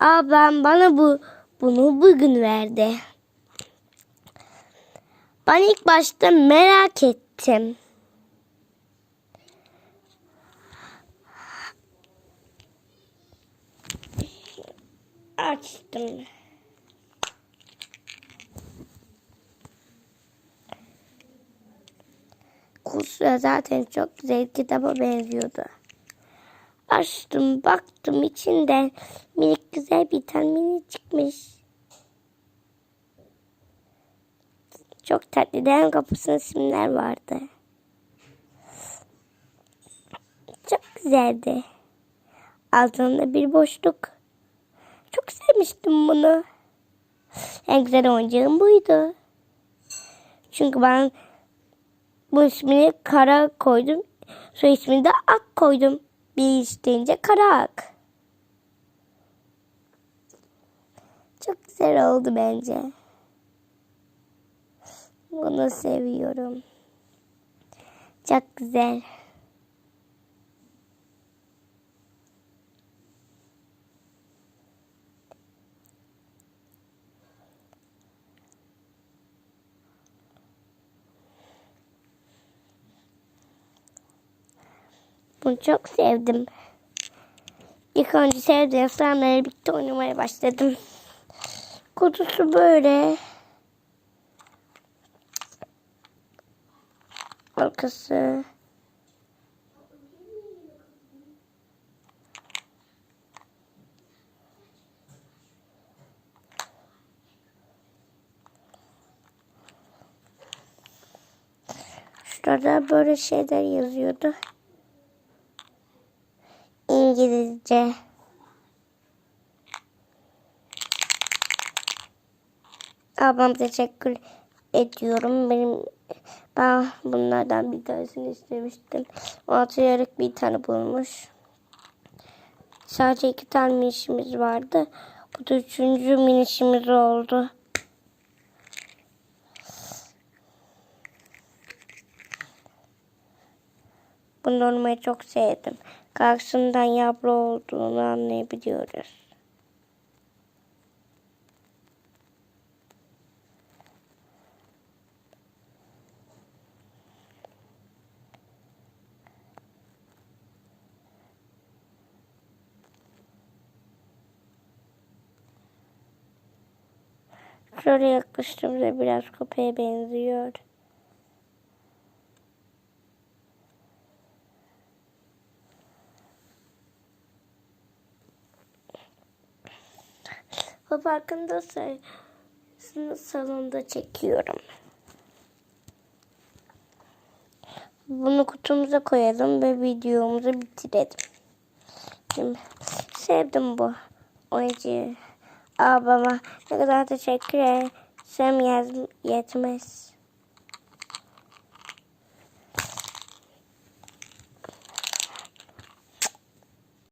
Ablam bana bu bunu bugün verdi. Ben ilk başta merak ettim. Açtım. Kutusu zaten çok güzel kitaba benziyordu. Açtım baktım içinden minik güzel bir tane mini çıkmış. Çok tatlı den kapısının isimler vardı. Çok güzeldi. Altında bir boşluk. Çok sevmiştim bunu. En güzel oyuncağım buydu. Çünkü ben bu ismini Kara koydum. Soy ismini de Ak koydum. Bir isteyince Kara Ak. Çok güzel oldu bence. Bunu seviyorum. Çok güzel. Bunu çok sevdim. İlk önce sevdiğim slime'ları birlikte oynamaya başladım. Kutusu böyle. Arkası. Şurada böyle şeyler yazıyordu. İngilizce. Ablam teşekkür ediyorum. Benim ben bunlardan bir tanesini istemiştim. Altı yarık bir tane bulmuş. Sadece iki tane minişimiz vardı. Bu da üçüncü minişimiz oldu. Bunu çok sevdim. Karşısından yavru olduğunu anlayabiliyoruz. Şöyle yaklaştığımda biraz köpeğe benziyor. O farkındaysanız salonda çekiyorum. Bunu kutumuza koyalım ve videomuzu bitirelim. Şimdi sevdim bu oyuncuyu. Ablama ne kadar teşekkür etsem yetmez.